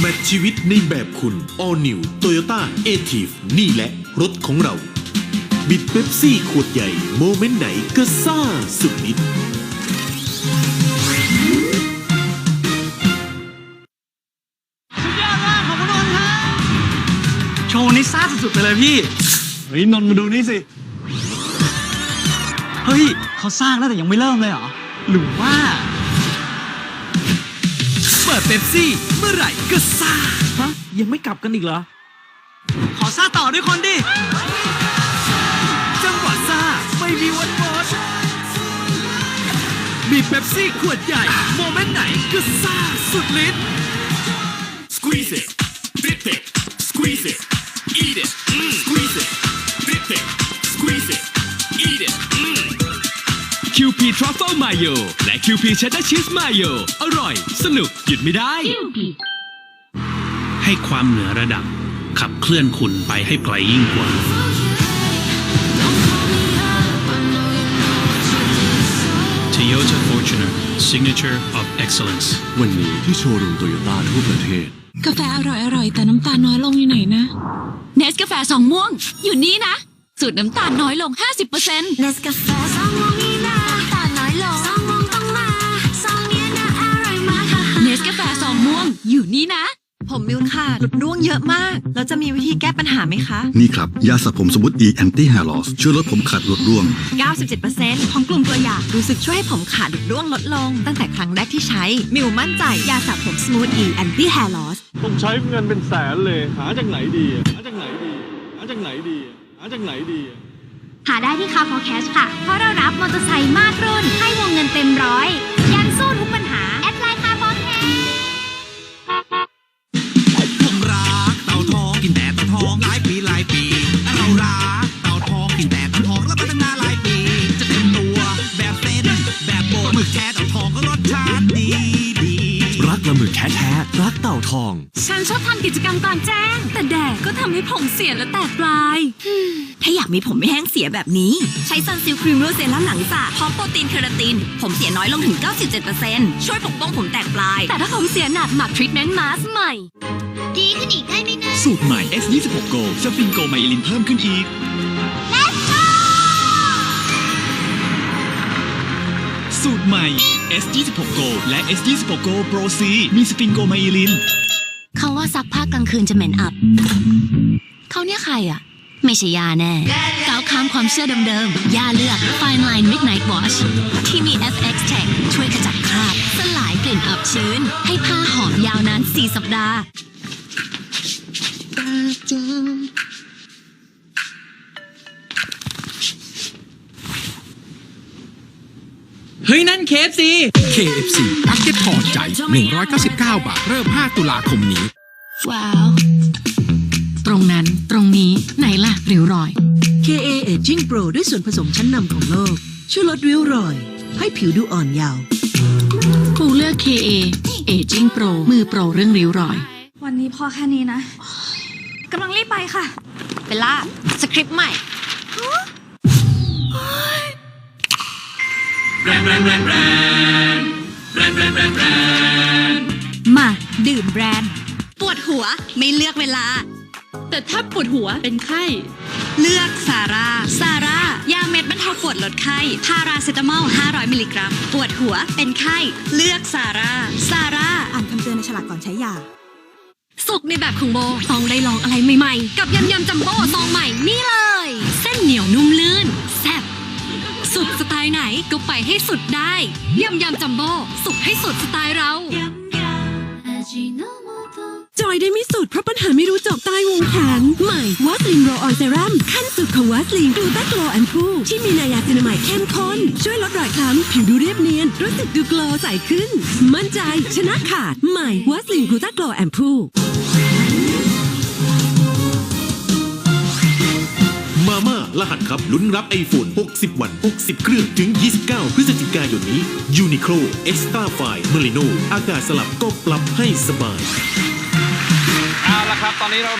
แมทชีวิตในแบบคุณ All New Toyota a t i v นี่แหละ รถของเรา บิดเบปซี่ขวดใหญ่ โมเมนต์ไหนก็ซ่าสุดฤทธิ์สุดยอดมากขอบคุณนนท์ครับโชว์นี้ซ่าสุดๆไปเลยพี่ เฮ้ยนนท์มาดูนี่สิ เฮ้ย เขาสร้างแล้วแต่ยังไม่เริ่มเลยเหรอ หรือว่า เปิดเป๊ปซี่ เมื่อไหร่ก็ซ่า ฮะ ยังไม่กลับกันอีกเหรอ ขอซ่าต่อด้วยคนดิ จังหวะซ่า ไม่มีวันหมดมีเป๊ปซี่ขวดใหญ่ โมเมนต์ไหนก็ซ่าสุดฤทธิ์ QP Truffle Mayo และ QP Cheddar Cheese Mayo อร่อย สนุก หยุดไม่ได้ ให้ความเหนือระดับ ขับเคลื่อนคุณไปให้ไกลยิ่งกว่า Toyota Fortuner Signature of Excellence วันนี้ที่โชว์รูมโตโยต้าทั่วประเทศ กาแฟอร่อยอร่อยแต่น้ำตาลน้อยลงอยู่ไหนนะ เนสกาแฟสองม่วง อยู่นี่นะ สูตรน้ำตาลน้อยลง 50%เนสกาแฟซองม่วง อยู่นี่นะ ผมมิวค่ะหลุดร่วงเยอะมาก แล้วจะมีวิธีแก้ปัญหาไหมคะ นี่ครับ ยาสระผมสมุทร E Anti Hair Loss ช่วยลดผมขาดหลุดร่วง 97%ของกลุ่มตัวอย่างรู้สึกช่วยให้ผมขาดหลุดร่วงลดลง ตั้งแต่ครั้งแรกที่ใช้ มิวมั่นใจยาสระผมสมูทอีแอนตี้แฮร์ลอส ต้องใช้เงินเป็นแสนเลย หาจากไหนดีอะหาจากไหนดี หาจากไหนดี หาจากไหนดี หาได้ที่คา for cash ค่ะ เพราะเรารับมอเตอร์ไซค์มากรุ่น ให้วงเงินเต็มร้อย ยันสู้ทุกปัญหา แท้ๆ รักเต่าทอง ฉันชอบทำกิจกรรมกลางแจ้ง แต่แดดก็ทำให้ผมเสียและแตกปลาย ถ้าอยากมีผมไม่แห้งเสียแบบนี้ ใช้ซันซิลครีมโรเซรั่มหลังสระพร้อมโปรตีนเคราติน ผมเสียน้อยลงถึง 97%ช่วยปกป้องผมแตกปลาย แต่ถ้าผมเสียหนักหมักทรีทเมนต์มาสใหม่ ดีขึ้นอีกได้ไหมนะ สูตรใหม่ S26 Go สฟินโกไมลินเพิ่มขึ้นอีก สูตรใหม่ S26 Go และ S26 Go Pro C มีสฟินโกไมลินเขาว่าซักผ้ากลางคืนจะเหม็นอับ เขาเนี่ยใครอะ ไม่ใช่ยาแน่ก้าวข้ามความเชื่อเดิมๆ ยาเลือก Fine Line Midnight Wash ที่มี FX Tech ช่วยขจัดคราบ สลายกลิ่นอับชื้น ให้ผ้าหอมยาวนาน 4 สัปดาห์ เฮ้ย นั่นเคฟซี KFC พักเก็ตพอใจ 199 บาท เริ่ม 5 ตุลาคมนี้ ว้าว ตรงนั้น ตรงนี้ ไหนล่ะริ้วรอย KA Aging Pro ด้วยส่วนผสมชั้นนำของโลก ช่วยลดริ้วรอย ให้ผิวดูอ่อนเยาว์ ปูเลือก KA Aging Pro มือโปรเรื่องริ้วรอย วันนี้พอแค่นี้นะกำลังรีบไปค่ะ เบลล่าสคริปต์ใหม่ มาดื่มแบรนด์ ปวดหัวไม่เลือกเวลา แต่ถ้าปวดหัวเป็นไข้ เลือกซาร่าซาร่ายาเม็ดบรรเทาปวดลดไข้พาราเซตามอล 500 มิลลิกรัม ปวดหัวเป็นไข้ เลือกซาร่าซาร่าอ่านคำเตือนในฉลากก่อนใช้ยาสุกในแบบของโบต้องได้ลองอะไรใหม่ๆ กับยำยำจัมโบ้ซองใหม่นี่เลย เส้นเหนียวนุ่มลื่นแซ่บ สุดสไตล์ไหนก็ไปให้สุดได้ยำยำจัมโบ้สุกให้สุดสไตล์เรา จอยได้ไม่สุดเพราะปัญหาไม่รู้จบใต้วงแขนใหม่วัสลินโรออนเซรั่มขั้นสุดของวัสลินกลูตาโกลแอนพูที่มีนายาซินาไมด์เข้มข้น ช่วยลดรอยคล้ำผิวดูเรียบเนียน รู้สึกดูโกลใสขึ้น มั่นใจชนะขาดใหม่วัสลินกลูตาโกลแอนพู รหัสครับ ลุ้นรับ iPhone 60 วัน 60 เครื่อง ถึง 29 พฤศจิกายนนี้ Uniqlo Extra Fine Merino อากาศสลับก็ปรับให้สบาย เอาละครับ ตอนนี้เรา